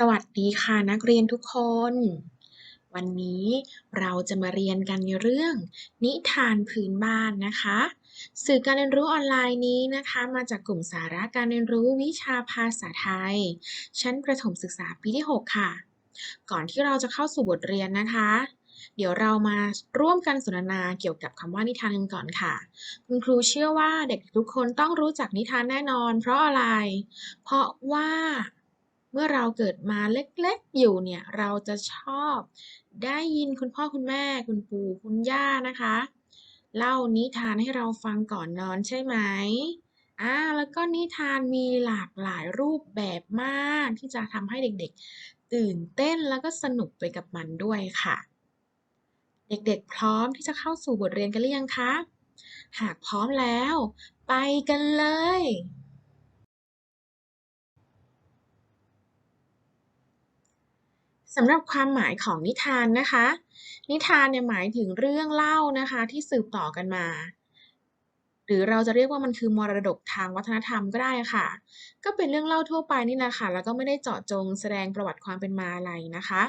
สวัสดีค่ะนักเรียนทุกคน วันนี้เราจะมาเรียนกันในเรื่อง นิทานพื้นบ้านนะคะ สื่อการเรียนรู้ออนไลน์นี้นะคะ มาจากกลุ่มสาระการเรียนรู้วิชาภาษาไทย ชั้นประถมศึกษาปีที่ 6 ค่ะ ก่อนที่เราจะเข้าสู่บทเรียนนะคะ เดี๋ยวเรามาร่วมกันสนทนาเกี่ยวกับคำว่านิทานกันก่อนค่ะ คุณครูเชื่อว่าเด็กทุกคนต้องรู้จักนิทานแน่นอน เพราะอะไร เพราะว่า เมื่อเราเกิดมาเล็กๆอยู่เนี่ย เราจะชอบได้ยินคุณพ่อคุณแม่คุณปู่คุณย่านะคะ เล่านิทานให้เราฟังก่อนนอนใช่ไหมอ่าแล้วก็นิทานมีหลากหลายรูปแบบมากที่จะทำให้เด็กๆ ตื่นเต้นแล้วก็สนุกไปกับมันด้วยค่ะ เด็กๆ พร้อมที่จะเข้าสู่บทเรียนกันหรือยังคะ หากพร้อมแล้ว ไปกันเลย สำหรับความหมายของนิทานนะคะ นิทานเนี่ยหมายถึงเรื่องเล่านะคะที่สืบต่อกันมา หรือเราจะเรียกว่ามันคือมรดกทางวัฒนธรรมก็ได้ค่ะ ก็เป็นเรื่องเล่าทั่วไปนี่แหละคะแล้วก็ไม่ได้เจาะจงแสดงประวัติความเป็นมาอะไรนะคะ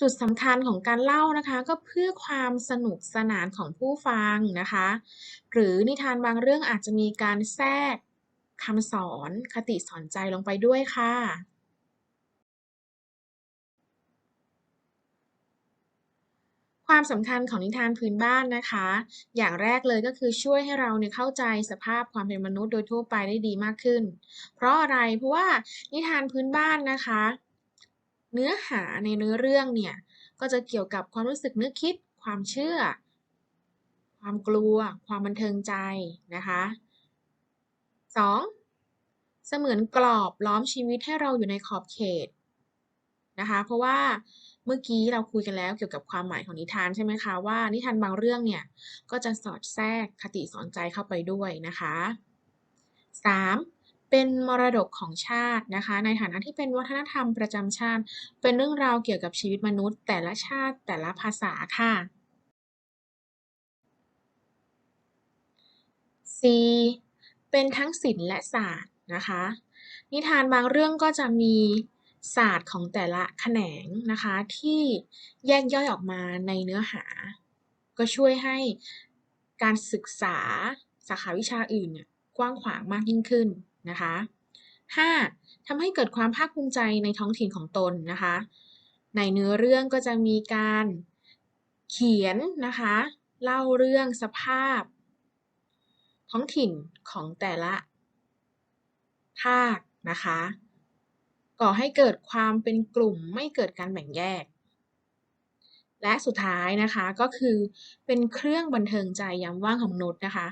จุดสำคัญของการเล่านะคะ ก็เพื่อความสนุกสนานของผู้ฟังนะคะ หรือนิทานบางเรื่องอาจจะมีการแทรกคำสอนคติสอนใจลงไปด้วยค่ะ ความสำคัญของนิทานพื้นบ้านนะคะ อย่างแรกเลยก็คือช่วยให้เราเนี่ยเข้าใจสภาพความเป็นมนุษย์โดยทั่วไปได้ดีมากขึ้น เพราะอะไร เพราะว่านิทานพื้นบ้านนะคะ เนื้อหาในเนื้อเรื่องเนี่ย ก็จะเกี่ยวกับความรู้สึกนึกคิด ความเชื่อ ความกลัว ความบันเทิงใจนะคะ 2. เสมือนกรอบล้อมชีวิตให้เราอยู่ในขอบเขตนะคะ เพราะว่า เมื่อกี้เราคุยกันแล้วเกี่ยวกับความหมายของนิทานใช่ไหมคะว่านิทานบางเรื่องเนี่ยก็จะสอดแทรกคติสอนใจเข้าไปด้วยนะคะ 3. เป็นมรดกของชาตินะคะ ในฐานะที่เป็นวัฒนธรรมประจำชาติ เป็นเรื่องราวเกี่ยวกับชีวิตมนุษย์ แต่ละชาติแต่ละภาษาค่ะ C เป็นทั้งศิลป์และศาสตร์นะคะ นิทานบางเรื่องก็จะมี ศาสตร์ของแต่ละแขนงนะคะที่แยกย่อยออกมาในเนื้อหา ก็ช่วยให้การศึกษาสาขาวิชาอื่นเนี่ยกว้างขวางมากยิ่งขึ้นนะคะ 5. ทำให้เกิดความภาคภูมิใจในท้องถิ่นของตนนะคะ ในเนื้อเรื่องก็จะมีการเขียนนะคะ เล่าเรื่องสภาพ ท้องถิ่นของแต่ละภาคนะคะ ก่อให้เกิดความเป็นกลุ่มไม่เกิดการแบ่งแยก และสุดท้ายนะคะก็คือเป็นเครื่องบันเทิงใจยามว่างของมนุษย์นะคะ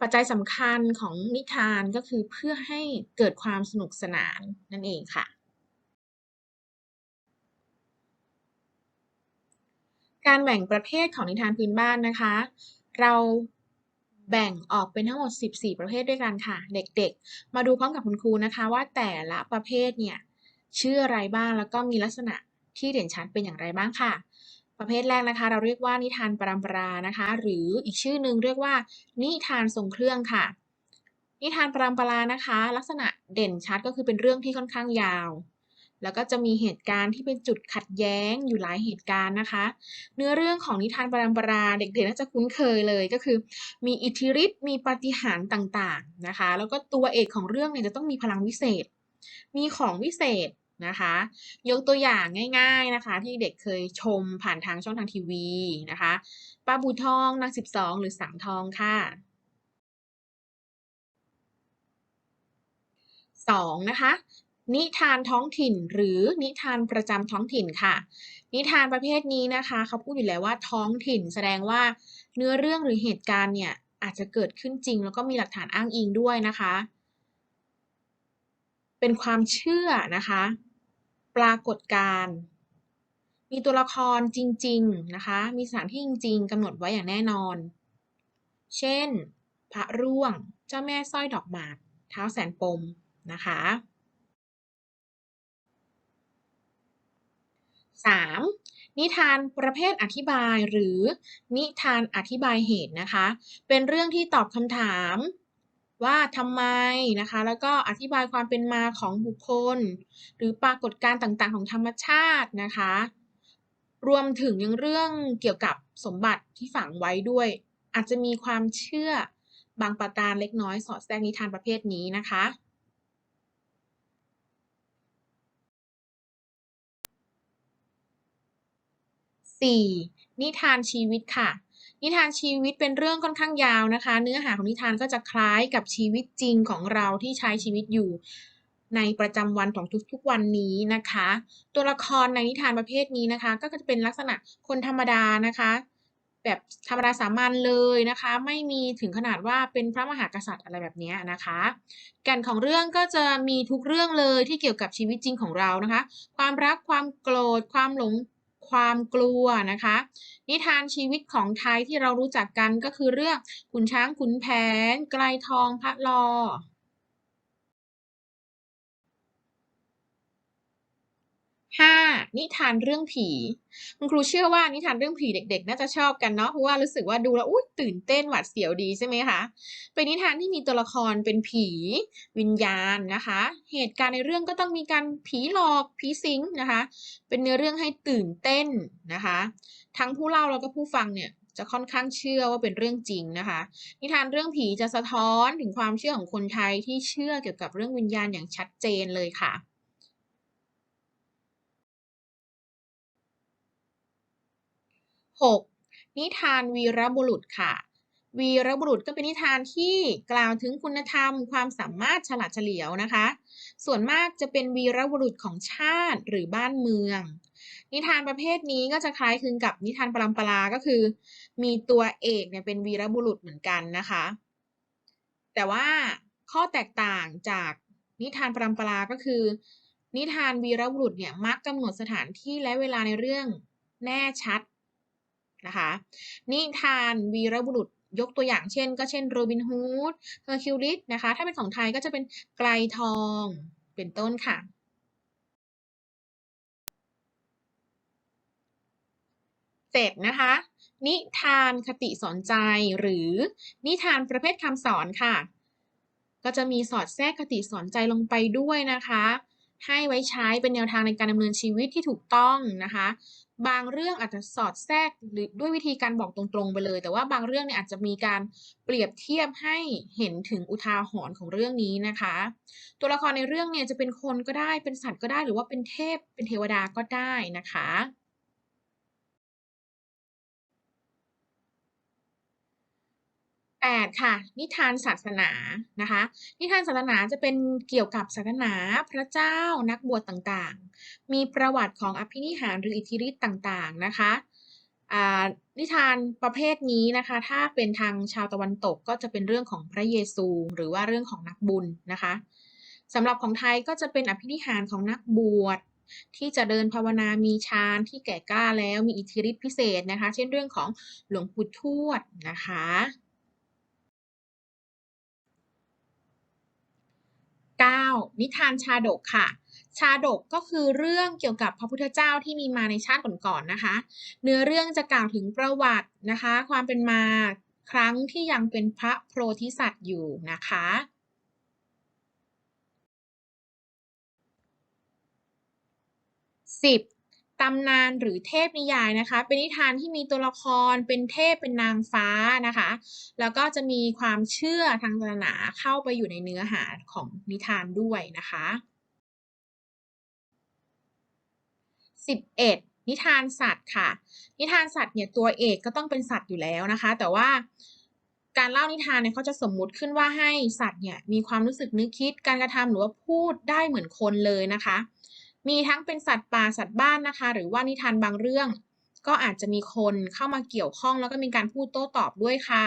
ปัจจัยสำคัญของนิทานก็คือเพื่อให้เกิดความสนุกสนานนั่นเองค่ะการแบ่งประเภทของนิทานพื้นบ้านนะคะ เราแบ่งออกเป็นทั้งหมด 14 ประเภทด้วยกันค่ะ เด็กๆ มาดูพร้อมกับคุณครูนะคะว่าแต่ละประเภทเนี่ย ชื่ออะไรบ้าง แล้วก็มีลักษณะที่เด่นชัดเป็นอย่างไรบ้างค่ะ ประเภทแรกนะคะ เราเรียกว่านิทานปรำปรานะคะ หรืออีกชื่อหนึ่งเรียกว่า นิทานทรงเครื่องค่ะ นิทานปรำปรานะคะ ลักษณะเด่นชัดก็คือเป็นเรื่องที่ค่อนข้างยาว แล้วก็จะมีเหตุการณ์ที่เป็นจุดขัดแย้งอยู่หลายเหตุการณ์นะคะ เนื้อเรื่องของนิทานปรำปราเด็กๆน่าจะคุ้นเคยเลยก็คือ มีอิทธิฤทธิ์มีปาฏิหาริย์ต่างๆนะคะ แล้วก็ตัวเอกของเรื่องเนี่ยจะต้องมีพลังวิเศษ มีของวิเศษ นะคะ ยกตัวอย่างง่ายๆนะคะ ที่เด็กเคยชมผ่านทางช่องทางทีวีนะคะป้าบูทองนางสิบสองหรือสังทองค่ะสองนะคะนิทานท้องถิ่นหรือนิทานประจำท้องถิ่นค่ะ นิทานประเภทนี้นะคะเขาพูดอยู่แล้วว่าท้องถิ่นแสดงว่าเนื้อเรื่องหรือเหตุการณ์เนี่ยอาจจะเกิดขึ้นจริง แล้วก็มีหลักฐานอ้างอิงด้วยนะคะ เป็นความเชื่อนะคะ ปรากฏการณ์มีตัวละครจริง ๆ นะคะ มีสถานที่จริง ๆกำหนดไว้อย่างแน่นอน เช่น พระร่วง เจ้าแม่สร้อยดอกหมาก เท้าแสนปม นะคะ 3. นิทานประเภทอธิบายหรือนิทานอธิบายเหตุนะคะ เป็นเรื่องที่ตอบคำถาม ว่าทำไมนะคะ แล้วก็อธิบายความเป็นมาของบุคคล หรือปรากฏการณ์ต่างๆ ของธรรมชาตินะคะ รวมถึงยังเรื่องเกี่ยวกับสมบัติที่ฝังไว้ด้วย อาจจะมีความเชื่อบางประการเล็กน้อยสอดแทรกนิทานประเภทนี้นะคะ 4. นิทานชีวิตค่ะ นิทานชีวิตเป็นเรื่องค่อนข้างยาวนะคะ เนื้อหาของนิทานก็จะคล้ายกับชีวิตจริงของเราที่ใช้ชีวิตอยู่ในประจำวันของทุกๆวันนี้นะคะ ตัวละครในนิทานประเภทนี้นะคะ ก็จะเป็นลักษณะคนธรรมดานะคะ แบบธรรมดาสามัญเลยนะคะ ไม่มีถึงขนาดว่าเป็นพระมหากษัตริย์อะไรแบบนี้นะคะแก่นของเรื่องก็จะมีทุกเรื่องเลยที่เกี่ยวกับชีวิตจริงของเรานะคะ ความรักความโกรธความหลง ความกลัวนะคะ นิทานชีวิตของไทยที่เรารู้จักกันก็คือเรื่องขุนช้างขุนแผน ไกลทองพระลอ 5. นิทานเรื่องผี คุณครูเชื่อว่านิทานเรื่องผีเด็ก ๆ น่าจะชอบกันเนาะเพราะว่ารู้สึกว่าดูแล้วอุ๊ยตื่นเต้นหวาดเสียวดีใช่ไหมคะเป็นนิทานที่มีตัวละครเป็นผี วิญญาณนะคะ เหตุการณ์ในเรื่องก็ต้องมีการผีหลอกผีสิงนะคะ เป็นเนื้อเรื่องให้ตื่นเต้นนะคะ ทั้งผู้เล่าแล้วก็ผู้ฟังเนี่ยจะค่อนข้างเชื่อว่าเป็นเรื่องจริงนะคะ นิทานเรื่องผีจะสะท้อนถึงความเชื่อของคนไทยที่เชื่อเกี่ยวกับเรื่องวิญญาณอย่างชัดเจนเลยค่ะ 6. นิทานวีรบุรุษค่ะ วีรบุรุษก็เป็นนิทานที่กล่าวถึงคุณธรรม ความสามารถฉลาดเฉลียวนะคะ ส่วนมากจะเป็นวีรบุรุษของชาติหรือบ้านเมือง นิทานประเภทนี้ก็จะคล้ายคลึงกับนิทานปรัมปราก็คือ มีตัวเอกเนี่ยเป็นวีรบุรุษเหมือนกันนะคะ แต่ว่าข้อแตกต่างจากนิทานปรัมปราก็คือ นิทานวีรบุรุษเนี่ยมักกำหนดสถานที่และเวลาในเรื่องแน่ชัด นะคะนิทานวีรบุรุษยกตัวอย่างเช่น ก็เช่นโรบินฮูดเฮอร์คิวลิสนะคะถ้าเป็นของไทยก็จะเป็นไกลทองเป็นต้นค่ะเจ็ดนะคะ นิทานคติสอนใจหรือนิทานประเภทคำสอนค่ะ ก็จะมีสอดแทรกคติสอนใจลงไปด้วยนะคะ ให้ไว้ใช้เป็นแนวทางในการดำเนินชีวิตที่ถูกต้องนะคะ บางเรื่องอาจจะสอดแทรกหรือด้วยวิธีการบอกตรงๆไปเลย แต่ว่าบางเรื่องเนี่ยอาจจะมีการเปรียบเทียบให้เห็นถึงอุทาหรณ์ของเรื่องนี้นะคะ ตัวละครในเรื่องเนี่ยจะเป็นคนก็ได้เป็นสัตว์ก็ได้หรือว่าเป็นเทพเป็นเทวดาก็ได้นะคะ 8 ค่ะ นิทานศาสนานะคะ นิทานศาสนาจะเป็นเกี่ยวกับศาสนาพระเจ้านักบวชต่างๆ มีประวัติของอภินิหารหรืออิทธิฤทธิ์ต่างๆนะคะนิทานประเภทนี้นะคะ ถ้าเป็นทางชาวตะวันตกก็จะเป็นเรื่องของพระเยซู หรือว่าเรื่องของนักบุญนะคะสำหรับของไทยก็จะเป็นอภินิหารของนักบวชที่จะเดินภาวนามีฌานที่แก่กล้าแล้วมีอิทธิฤทธิพิเศษนะคะ เช่นเรื่องของหลวงปู่ทวดนะคะ 9. นิทานชาดกค่ะ ชาดกก็คือเรื่องเกี่ยวกับพระพุทธเจ้าที่มีมาในชาติก่อนๆนะคะ เนื้อเรื่องจะกล่าวถึงประวัตินะคะ ความเป็นมาครั้งที่ยังเป็นพระโพธิสัตว์อยู่นะคะ 10. ตำนานหรือเทพนิยายนะคะ เป็นนิทานที่มีตัวละครเป็นเทพเป็นนางฟ้านะคะ แล้วก็จะมีความเชื่อทางศาสนาเข้าไปอยู่ในเนื้อหาของนิทานด้วยนะคะ 11. นิทานสัตว์ค่ะ นิทานสัตว์เนี่ยตัวเอกก็ต้องเป็นสัตว์อยู่แล้วนะคะ แต่ว่าการเล่านิทานเนี่ยเขาจะสมมุติขึ้นว่าให้สัตว์เนี่ยมีความรู้สึกนึกคิดการกระทำหรือว่าพูดได้เหมือนคนเลยนะคะ มีทั้งเป็นสัตว์ป่าสัตว์บ้านนะคะ หรือว่านิทานบางเรื่อง ก็อาจจะมีคนเข้ามาเกี่ยวข้อง แล้วก็มีการพูดโต้ตอบด้วยค่ะ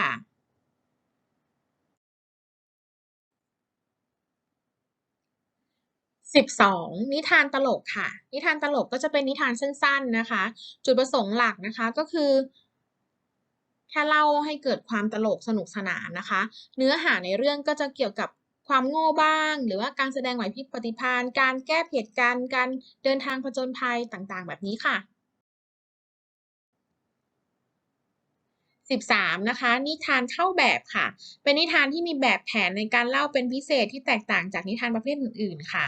12. นิทานตลกค่ะ นิทานตลกก็จะเป็นนิทานสั้นๆนะคะ จุดประสงค์หลักนะคะก็คือแค่เล่าให้เกิดความตลกสนุกสนานนะคะ เนื้อหาในเรื่องก็จะเกี่ยวกับ ความโง่บ้าง หรือว่าการแสดงไหวพริบปฏิภาณ การแก้เหตุการณ์การเดินทางผจญภัยต่างๆ แบบนี้ค่ะ 13 นะคะ นิทานเข้าแบบค่ะ เป็นนิทานที่มีแบบแผนในการเล่าเป็นพิเศษที่แตกต่างจากนิทานประเภทอื่นๆค่ะ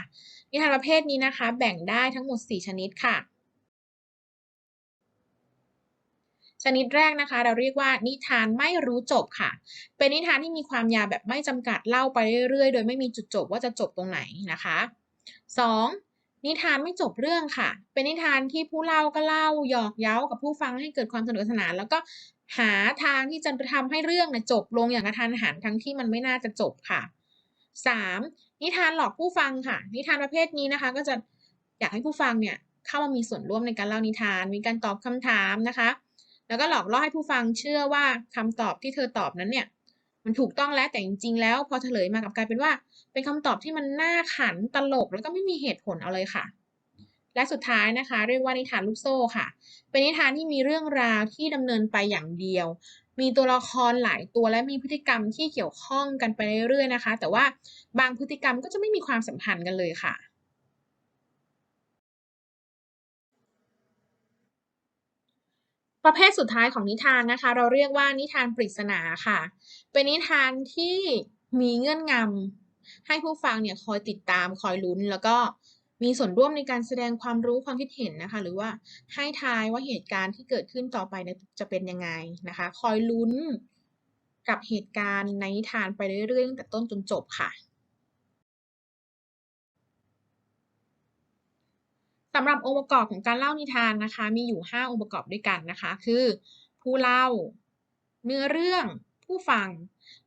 นิทานประเภทนี้นะคะ แบ่งได้ทั้งหมด 4 ชนิดค่ะ ชนิดแรกนะคะ เราเรียกว่านิทานไม่รู้จบค่ะ เป็นนิทานที่มีความยาวแบบไม่จำกัดเล่าไปเรื่อยๆ โดยไม่มีจุดจบว่าจะจบตรงไหนนะคะ 2. นิทานไม่จบเรื่องค่ะ เป็นนิทานที่ผู้เล่าก็เล่าหยอกเย้ากับผู้ฟังให้เกิดความสนุกสนาน แล้วก็หาทางที่จะทำให้เรื่องเนี่ยจบลงอย่างกระทันหันทั้งที่มันไม่น่าจะจบค่ะ 3. นิทานหลอกผู้ฟังค่ะ นิทานประเภทนี้นะคะ ก็จะอยากให้ผู้ฟังเนี่ยเข้ามามีส่วนร่วมในการเล่านิทาน มีการตอบคำถามนะคะ แล้วก็หลอกล่อให้ผู้ฟังเชื่อว่าคำตอบที่เธอตอบนั้นเนี่ย มันถูกต้องแล้วแต่จริง ๆ แล้วพอเฉลยมากับกลายเป็นว่า เป็นคำตอบที่มันน่าขันตลกแล้วก็ไม่มีเหตุผลเอาเลยค่ะ และสุดท้ายนะคะ เรียกว่านิทานลูกโซ่ค่ะ เป็นนิทานที่มีเรื่องราวที่ดำเนินไปอย่างเดียว มีตัวละครหลายตัวและมีพฤติกรรมที่เกี่ยวข้องกันไปเรื่อยๆนะคะ แต่ว่าบางพฤติกรรมก็จะไม่มีความสัมพันธ์กันเลยค่ะ ประเภทสุดท้ายของนิทานนะคะ เราเรียกว่านิทานปริศนาค่ะ เป็นนิทานที่มีเงื่อนงำให้ผู้ฟังเนี่ยคอยติดตามคอยลุ้น แล้วก็มีส่วนร่วมในการแสดงความรู้ความคิดเห็นนะคะ หรือว่าให้ทายว่าเหตุการณ์ที่เกิดขึ้นต่อไปจะเป็นยังไงนะคะ คอยลุ้นกับเหตุการณ์ในนิทานไปเรื่อยๆตั้งแต่ต้นจนจบค่ะ สำหรับองค์ประกอบของการเล่านิทานนะคะ มีอยู่ 5 องค์ประกอบด้วยกันนะคะ คือ ผู้เล่า เนื้อเรื่อง ผู้ฟัง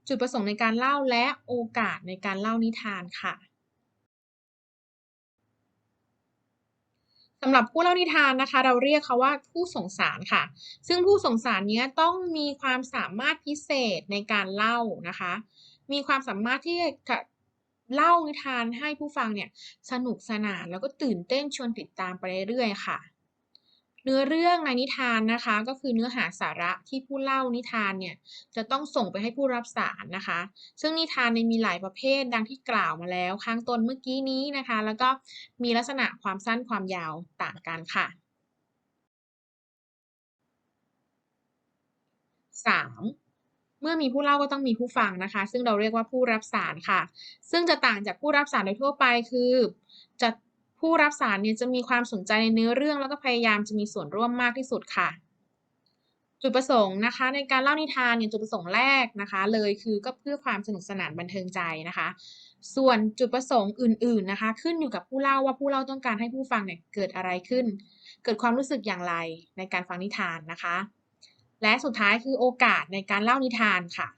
จุดประสงค์ในการเล่าและโอกาสในการเล่านิทานค่ะสำหรับผู้เล่านิทานนะคะ เราเรียกเขาว่าผู้ส่งสารค่ะ ซึ่งผู้ส่งสารเนี้ยต้องมีความสามารถพิเศษในการเล่านะคะ มีความสามารถที่จะ เล่านิทานให้ผู้ฟังเนี่ยสนุกสนานแล้วก็ตื่นเต้นชวนติดตามไปเรื่อยๆค่ะ เนื้อเรื่องในนิทานนะคะ ก็คือเนื้อหาสาระที่ผู้เล่านิทานเนี่ยจะต้องส่งไปให้ผู้รับสารนะคะ ซึ่งนิทานในมีหลายประเภทดังที่กล่าวมาแล้วข้างต้นเมื่อกี้นี้นะคะ แล้วก็มีลักษณะความสั้นความยาวต่างกันค่ะ 3. เมื่อมีผู้เล่าก็ต้องมีผู้ฟังนะคะ ซึ่งเราเรียกว่าผู้รับสารค่ะ ซึ่งจะต่างจากผู้รับสารโดยทั่วไปคือจะผู้รับสารเนี่ยจะมีความสนใจในเนื้อเรื่องแล้วก็พยายามจะมีส่วนร่วมมากที่สุดค่ะ จุดประสงค์นะคะ ในการเล่านิทานเนี่ยจุดประสงค์แรกนะคะ เลยคือก็เพื่อความสนุกสนานบันเทิงใจนะคะ ส่วนจุดประสงค์อื่น ๆนะคะ ขึ้นอยู่กับผู้เล่าว่าผู้เล่าต้องการให้ผู้ฟังเนี่ยเกิดอะไรขึ้น เกิดความรู้สึกอย่างไรในการฟังนิทานนะคะ และสุดท้ายคือโอกาสในการเล่านิทานค่ะ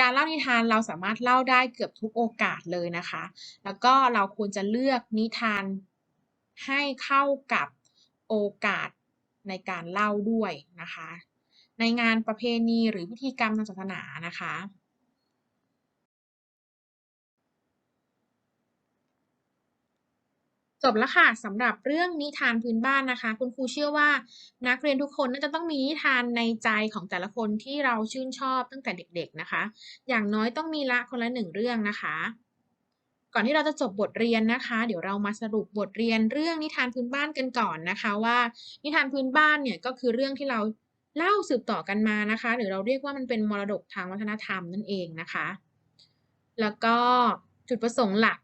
การเล่านิทานเราสามารถเล่าได้เกือบทุกโอกาสเลยนะคะ แล้วก็เราควรจะเลือกนิทานให้เข้ากับโอกาสในการเล่าด้วยนะคะ ในงานประเพณีหรือพิธีกรรมทางศาสนานะคะ จบแล้วค่ะสำหรับเรื่องนิทานพื้นบ้านนะคะ คุณครูเชื่อว่านักเรียนทุกคนน่าจะต้องมีนิทานในใจของแต่ละคนที่เราชื่นชอบตั้งแต่เด็ก ๆนะคะ อย่างน้อยต้องมีละคนละหนึ่งเรื่องนะคะ ก่อนที่เราจะจบบทเรียนนะคะ เดี๋ยวเรามาสรุปบทเรียนเรื่องนิทานพื้นบ้านกันก่อนนะคะว่า นิทานพื้นบ้านเนี่ยก็คือเรื่องที่เราเล่าสืบต่อกันมานะคะ หรือเราเรียกว่ามันเป็นมรดกทางวัฒนธรรมนั่นเองนะคะ แล้วก็จุดประสงค์หลัก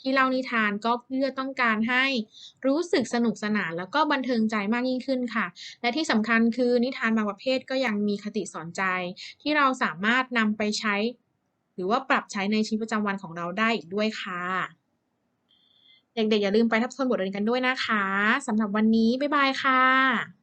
ที่เล่านิทานก็เพื่อต้องการให้รู้สึกสนุกสนาน แล้วก็บันเทิงใจมากยิ่งขึ้นค่ะ และที่สำคัญคือนิทานบางประเภทก็ยังมีคติสอนใจ ที่เราสามารถนำไปใช้ หรือว่าปรับใช้ในชีวิตประจำวันของเราได้อีกด้วยค่ะเด็กๆอย่าลืมไปทบทวนบทเรียนกันด้วยนะคะสำหรับวันนี้ บ๊ายบายค่ะ